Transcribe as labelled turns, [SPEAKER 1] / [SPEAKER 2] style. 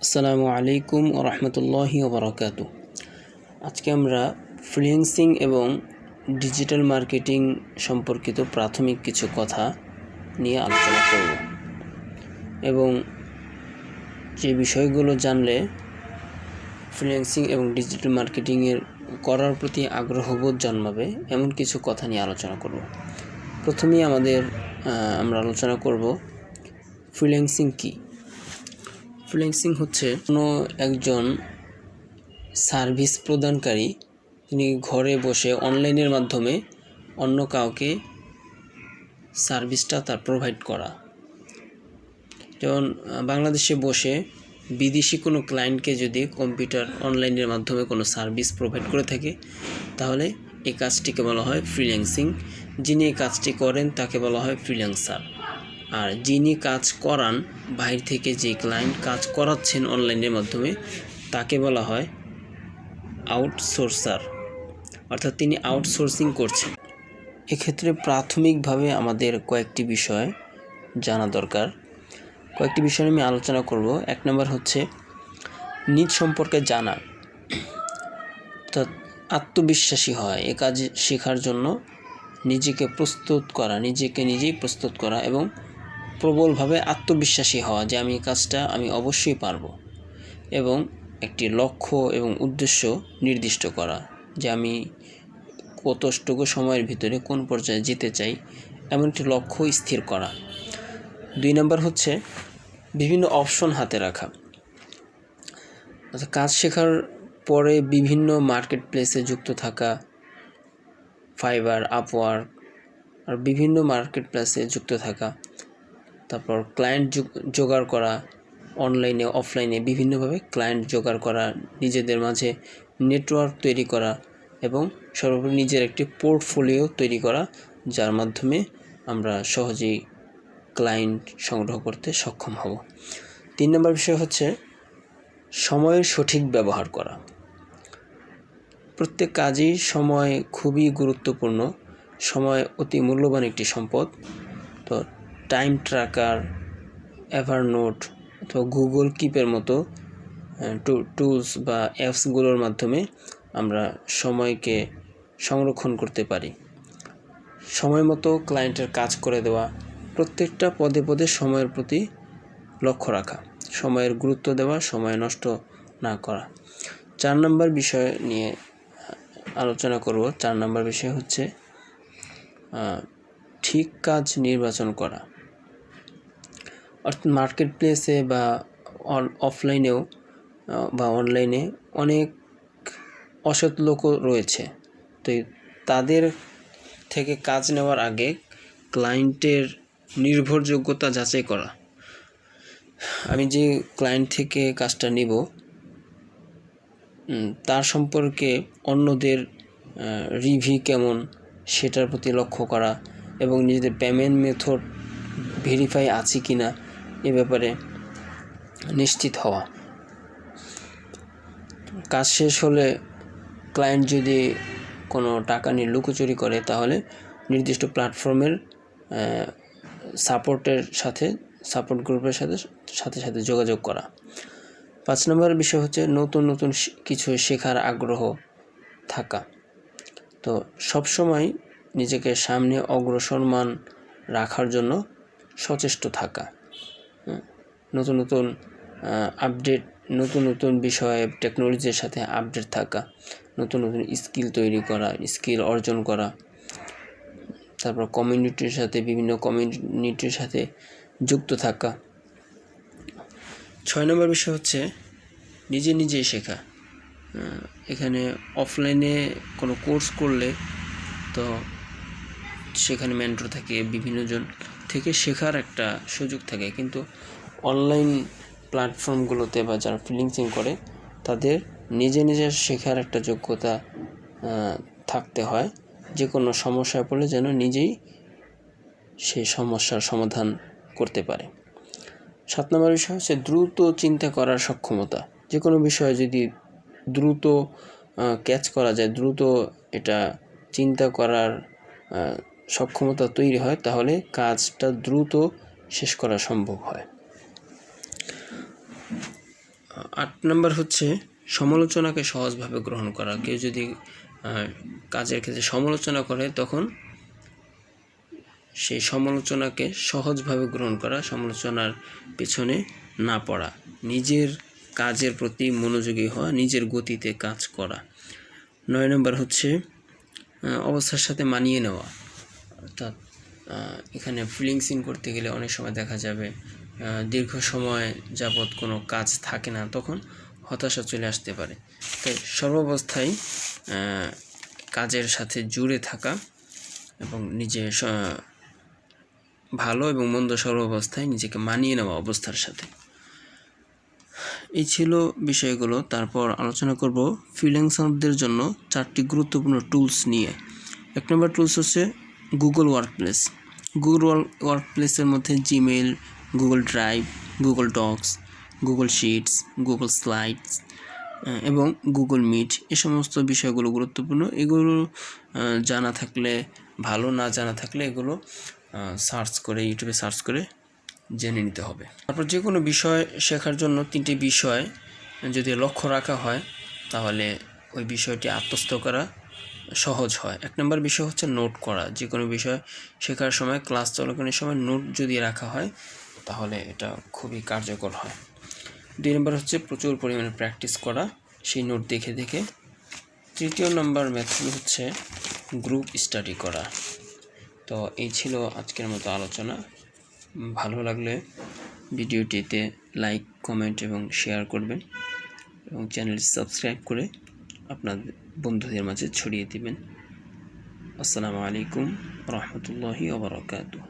[SPEAKER 1] আসসালামু আলাইকুম রহমতুল্লাহি ওবরাকাত আজকে আমরা ফ্রিল্যান্সিং এবং ডিজিটাল মার্কেটিং সম্পর্কিত প্রাথমিক কিছু কথা নিয়ে আলোচনা করব এবং যে বিষয়গুলো জানলে ফ্রিল্যান্সিং এবং ডিজিটাল মার্কেটিংয়ের করার প্রতি আগ্রহবোধ জন্মাবে এমন কিছু কথা নিয়ে আলোচনা করব। প্রথমেই আমাদের আমরা আলোচনা করব ফ্রিল্যান্সিং কী? ফ্রিল্যান্সিং হচ্ছে, কোনো একজন সার্ভিস প্রদানকারী, তিনি ঘরে বসে অনলাইনের মাধ্যমে অন্য কাউকে সার্ভিসটা তার প্রোভাইড করা। যেমন বাংলাদেশে বসে বিদেশি কোনো ক্লায়েন্টকে যদি কম্পিউটার অনলাইনের মাধ্যমে কোনো সার্ভিস প্রোভাইড করে থাকে, তাহলে এই কাজটিকে বলা হয় ফ্রিল্যান্সিং যিনি এই কাজটি করেন, তাকে বলা হয় ফ্রিল্যান্সার আর যিনি কাজ করান, বাইরে থেকে যে ক্লায়েন্ট কাজ করাচ্ছেন অনলাইনের মাধ্যমে, তাকে বলা হয় আউটসোর্সার অর্থাৎ তিনি আউটসোর্সিং করছেন। এক্ষেত্রে প্রাথমিকভাবে আমাদের কয়েকটি বিষয় জানা দরকার। কয়েকটি বিষয় আমি আলোচনা করব। এক নম্বর হচ্ছে, নিজ সম্পর্কে জানা। অর্থাৎ আত্মবিশ্বাসী হয় এ কাজ শেখার জন্য নিজেকে প্রস্তুত করা, নিজেকে নিজেই প্রস্তুত করা এবং প্রবলভাবে আত্মবিশ্বাসী হওয়া যে আমি কাজটা আমি অবশ্যই পারব এবং একটি লক্ষ্য এবং উদ্দেশ্য নির্দিষ্ট করা যে আমি কতটুকু সময়ের ভিতরে কোন পর্যায়ে যেতে চাই, এমন একটি লক্ষ্য স্থির করা। দুই নম্বর হচ্ছে বিভিন্ন অপশন হাতে রাখা। কাজ শেখার পরে বিভিন্ন মার্কেট প্লেসে যুক্ত থাকা, ফাইবার, আপওয়ার্ক, আর বিভিন্ন মার্কেট প্লেসে যুক্ত থাকা। তারপর ক্লায়েন্ট জোগাড় করা অনলাইনে অফলাইনে বিভিন্নভাবে ক্লায়েন্ট জোগাড় করা, নিজেদের মাঝে নেটওয়ার্ক তৈরি করা এবং সর্বোপরি নিজের একটি পোর্টফোলিও তৈরি করা, যার মাধ্যমে আমরা সহজেই ক্লায়েন্ট সংগ্রহ করতে সক্ষম হব। তিন নম্বর বিষয় হচ্ছে সময়ের সঠিক ব্যবহার করা। প্রত্যেক কাজেই সময় খুবই গুরুত্বপূর্ণ। সময় অতি মূল্যবান একটি সম্পদ। তো টাইম ট্র্যাকার এভারনোট অথবা গুগল কিপের মতো টুলস বা অ্যাপসগুলোর মাধ্যমে আমরা সময়কে সংরক্ষণ করতে পারি। সময় মতো ক্লায়েন্টের কাজ করে দেওয়া, প্রত্যেকটা পদে পদে সময়ের প্রতি লক্ষ্য রাখা, সময়ের গুরুত্ব দেওয়া, সময় নষ্ট না করা। চার নম্বর বিষয় নিয়ে আলোচনা করব। চার নম্বর বিষয় হচ্ছে ঠিক কাজ নির্বাচন করা। অর্থাৎ মার্কেট প্লেসে বা অফলাইনেও বা অনলাইনে অনেক অসৎ লোকও রয়েছে। তো তাদের থেকে কাজ নেওয়ার আগে ক্লায়েন্টের নির্ভরযোগ্যতা যাচাই করা। আমি যে ক্লায়েন্ট থেকে কাজটা নিব তার সম্পর্কে অন্যদের রিভি কেমন সেটার প্রতি লক্ষ্য করা এবং নিজেদের পেমেন্ট মেথড ভেরিফাই আছে কি না এ ব্যাপারে নিশ্চিত হওয়া। কাজ শেষ হলে ক্লায়েন্ট যদি কোনো টাকা নিয়ে লুকোচুরি করে, তাহলে নির্দিষ্ট প্ল্যাটফর্মের সাপোর্টের সাথে সাপোর্ট গ্রুপের সাথে সাথে সাথে যোগাযোগ করা। পাঁচ নম্বর বিষয় হচ্ছে নতুন নতুন কিছু শেখার আগ্রহ থাকা। তো সবসময় নিজেকে সামনে অগ্রসরমান রাখার জন্য সচেষ্ট থাকা। নতুন নতুন আপডেট নতুন নতুন বিষয়ে টেকনোলজির সাথে আপডেট থাকা, নতুন নতুন স্কিল তৈরি করা স্কিল অর্জন করা, তারপর কমিউনিটির সাথে, বিভিন্ন কমিউনিটির সাথে যুক্ত থাকা। ছয় নম্বর বিষয় হচ্ছে নিজে নিজেই শেখা। এখানে অফলাইনে কোনো কোর্স করলে তো সেখানে মেন্টর থাকে বিভিন্নজন থেকে শেখার একটা সুযোগ থাকে। কিন্তু অনলাইন প্ল্যাটফর্মগুলোতে বা যারা ফ্রিলিংসিং করে, তাদের নিজে নিজে শেখার একটা যোগ্যতা থাকতে হয়। যে কোনো সমস্যায় পড়লে যেন নিজেই সেই সমস্যার সমাধান করতে পারে। সাত নম্বর বিষয় হচ্ছে দ্রুত চিন্তা করার সক্ষমতা। যে কোনো বিষয়ে যদি দ্রুত ক্যাচ করা যায়, দ্রুত এটা চিন্তা করার সক্ষমতা তৈরি হয়, তাহলে কাজটা দ্রুত শেষ করা সম্ভব হয়। আট নম্বর হচ্ছে সমালোচনাকে সহজভাবে গ্রহণ করা। কেউ যদি কাজের ক্ষেত্রে সমালোচনা করে, তখন সেই সমালোচনাকে সহজভাবে গ্রহণ করা, সমালোচনার পেছনে না পড়া, নিজের কাজের প্রতি মনোযোগী হওয়া, নিজের গতিতে কাজ করা। নয় নম্বর হচ্ছে অবস্থার সাথে মানিয়ে নেওয়া। অর্থাৎ এখানে ফিলিংসিং করতে গেলে অনেক সময় দেখা যাবে দীর্ঘ সময় যাবৎ কোনো কাজ থাকে না, তখন হতাশা চলে আসতে পারে। তাই সর্বাবস্থায় কাজের সাথে জুড়ে থাকা এবং নিজে ভালো এবং মন্দ সর্বাবস্থায় নিজেকে মানিয়ে নেওয়া অবস্থার সাথে। এই ছিল বিষয়গুলো। তারপর আলোচনা করব ফ্রিল্যান্সারদের জন্য চারটি গুরুত্বপূর্ণ টুলস নিয়ে। এক নম্বর টুলস হচ্ছে গুগল ওয়ার্কপ্লেস গুগল ওয়ার্ক ওয়ার্কপ্লেসের মধ্যে Gmail Google Drive Google Docs Google Sheets Google Slides এবং গুগল মিট এ সমস্ত বিষয়গুলো গুরুত্বপূর্ণ। এগুলো জানা থাকলে, ভালো না জানা থাকলে এগুলো সার্চ করে ইউটিউবে সার্চ করে জেনে নিতে হবে। তারপর যে কোনো বিষয় শেখার জন্য তিনটি বিষয় যদি লক্ষ্য রাখা হয়, তাহলে ওই বিষয়টি আত্মস্থ করা সহজ হয়। এক নম্বর বিষয় হচ্ছে নোট করা। যে কোনো বিষয় শেখার সময় ক্লাস চলাকালীন সময় নোট যদি রাখা হয় তাহলে এটা খুবই কার্যকর হয়। দুই নম্বর হচ্ছে প্রচুর পরিমাণে প্র্যাকটিস করা, সেই নোট দেখে দেখে। তৃতীয় নম্বর মেথড হচ্ছে গ্রুপ স্টাডি করা। তো এই ছিল আজকের মতো আলোচনা। ভালো লাগলে ভিডিওটিতে লাইক কমেন্ট এবং শেয়ার করবেন এবং চ্যানেলটি সাবস্ক্রাইব করে আপনার বন্ধুদের মাঝে ছড়িয়ে দিবেন। আসসালামু আলাইকুম, রহমতুল্লাহি ওবরাকাতুহ